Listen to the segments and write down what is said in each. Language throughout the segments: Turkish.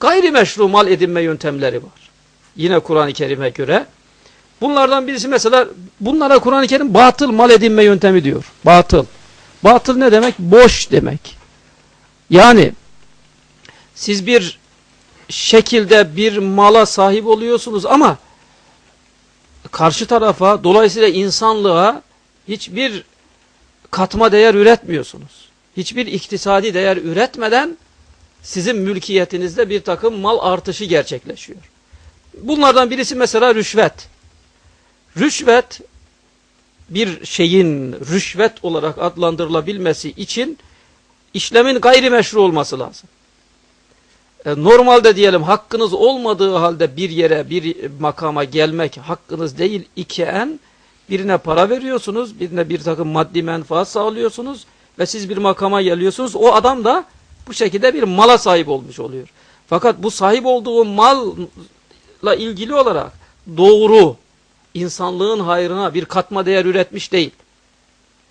gayrimeşru mal edinme yöntemleri var. Yine Kur'an-ı Kerim'e göre. Bunlardan birisi mesela bunlara Kur'an-ı Kerim batıl mal edinme yöntemi diyor. Batıl. Batıl ne demek? Boş demek. Yani siz bir şekilde bir mala sahip oluyorsunuz ama karşı tarafa dolayısıyla insanlığa hiçbir katma değer üretmiyorsunuz. Hiçbir iktisadi değer üretmeden sizin mülkiyetinizde bir takım mal artışı gerçekleşiyor. Bunlardan birisi mesela rüşvet. Rüşvet bir şeyin rüşvet olarak adlandırılabilmesi için işlemin gayrimeşru olması lazım. E, Normalde diyelim hakkınız olmadığı halde bir yere bir makama gelmek hakkınız değil iken birine para veriyorsunuz, birine bir takım maddi menfaat sağlıyorsunuz ve siz bir makama geliyorsunuz. O adam da bu şekilde bir mala sahip olmuş oluyor. Fakat bu sahip olduğu malla ilgili olarak doğru insanlığın hayrına bir katma değer üretmiş değil.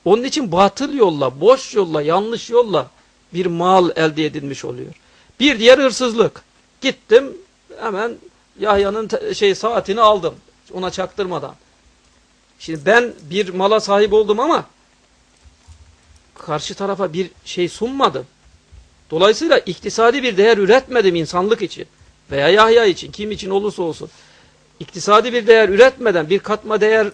Onun için batıl yolla, boş yolla, yanlış yolla bir mal elde edilmiş oluyor. Bir diğer hırsızlık. Gittim hemen Yahya'nın şey saatini aldım. Ona çaktırmadan. Şimdi ben bir mala sahip oldum ama karşı tarafa bir şey sunmadım. Dolayısıyla iktisadi bir değer üretmedim insanlık için veya Yahya için, kim için olursa olsun. İktisadi bir değer üretmeden, bir katma değer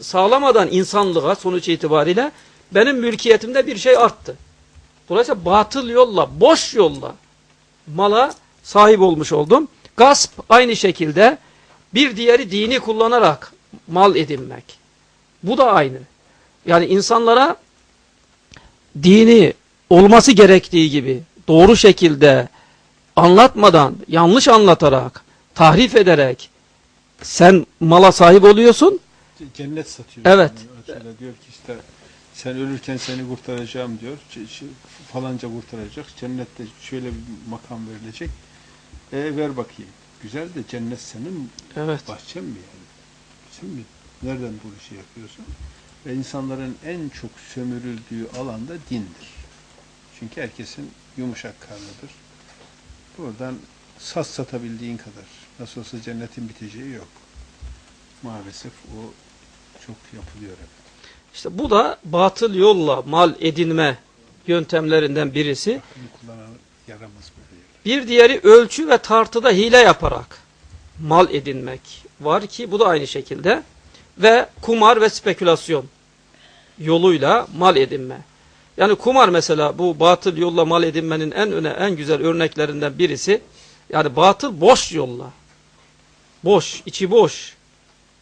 sağlamadan insanlığa sonuç itibariyle benim mülkiyetimde bir şey arttı. Dolayısıyla batıl yolla, boş yolla mala sahip olmuş oldum. Gasp aynı şekilde bir diğeri dini kullanarak mal edinmek. Bu da aynı. Yani insanlara dini olması gerektiği gibi doğru şekilde anlatmadan, yanlış anlatarak, tahrif ederek sen mala sahip oluyorsun. Cennet satıyor. Evet. Yani diyor ki işte sen ölürken seni kurtaracağım diyor. Falanca kurtaracak. Cennette şöyle bir makam verilecek. E ver bakayım. Güzel de cennet senin Evet. bahçen mi yani? Sen mi? Nereden bu işi yapıyorsun? Ve insanların en çok sömürüldüğü alanda dindir. Çünkü herkesin yumuşak karnıdır. Buradan saz satabildiğin kadar. Nasıl olsa cennetin biteceği yok. Maalesef o çok yapılıyor hep. İşte bu da batıl yolla mal edinme yöntemlerinden birisi. Bir diğeri ölçü ve tartıda hile yaparak mal edinmek var ki bu da aynı şekilde. Ve kumar ve spekülasyon yoluyla mal edinme. Yani kumar mesela bu batıl yolla mal edinmenin en öne en güzel örneklerinden birisi. Yani batıl boş yolla. Boş, içi boş.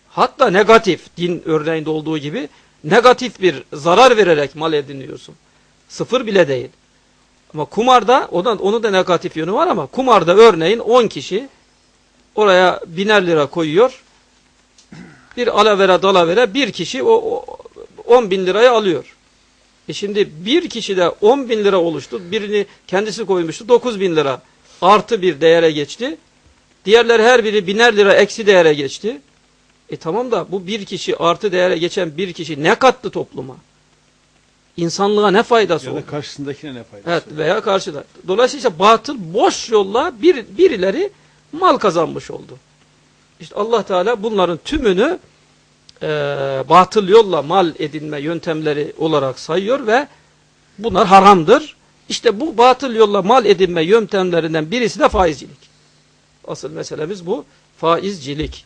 Hatta negatif din örneğinde olduğu gibi negatif bir zarar vererek mal ediniyorsun. Sıfır bile değil. Ama kumarda onun, onun da negatif yönü var ama kumarda örneğin 10 kişi oraya biner lira koyuyor. Bir alavere dalavere bir kişi o, o 10 bin lirayı alıyor. E şimdi bir kişi de 10 bin lira oluştu. Birini kendisi koymuştu 9 bin lira artı bir değere geçti. Diğerler her biri biner lira eksi değere geçti. E tamam da bu bir kişi artı değere geçen bir kişi ne kattı topluma? İnsanlığa ne faydası Ya oldu? da karşısındakine ne faydası? Evet veya karşıda. Dolayısıyla batıl boş yolla bir, birileri mal kazanmış oldu. İşte Allah Teala bunların tümünü e, batıl yolla mal edinme yöntemleri olarak sayıyor ve bunlar haramdır. İşte bu batıl yolla mal edinme yöntemlerinden birisi de faizcilik. Asıl meselemiz bu faizcilik.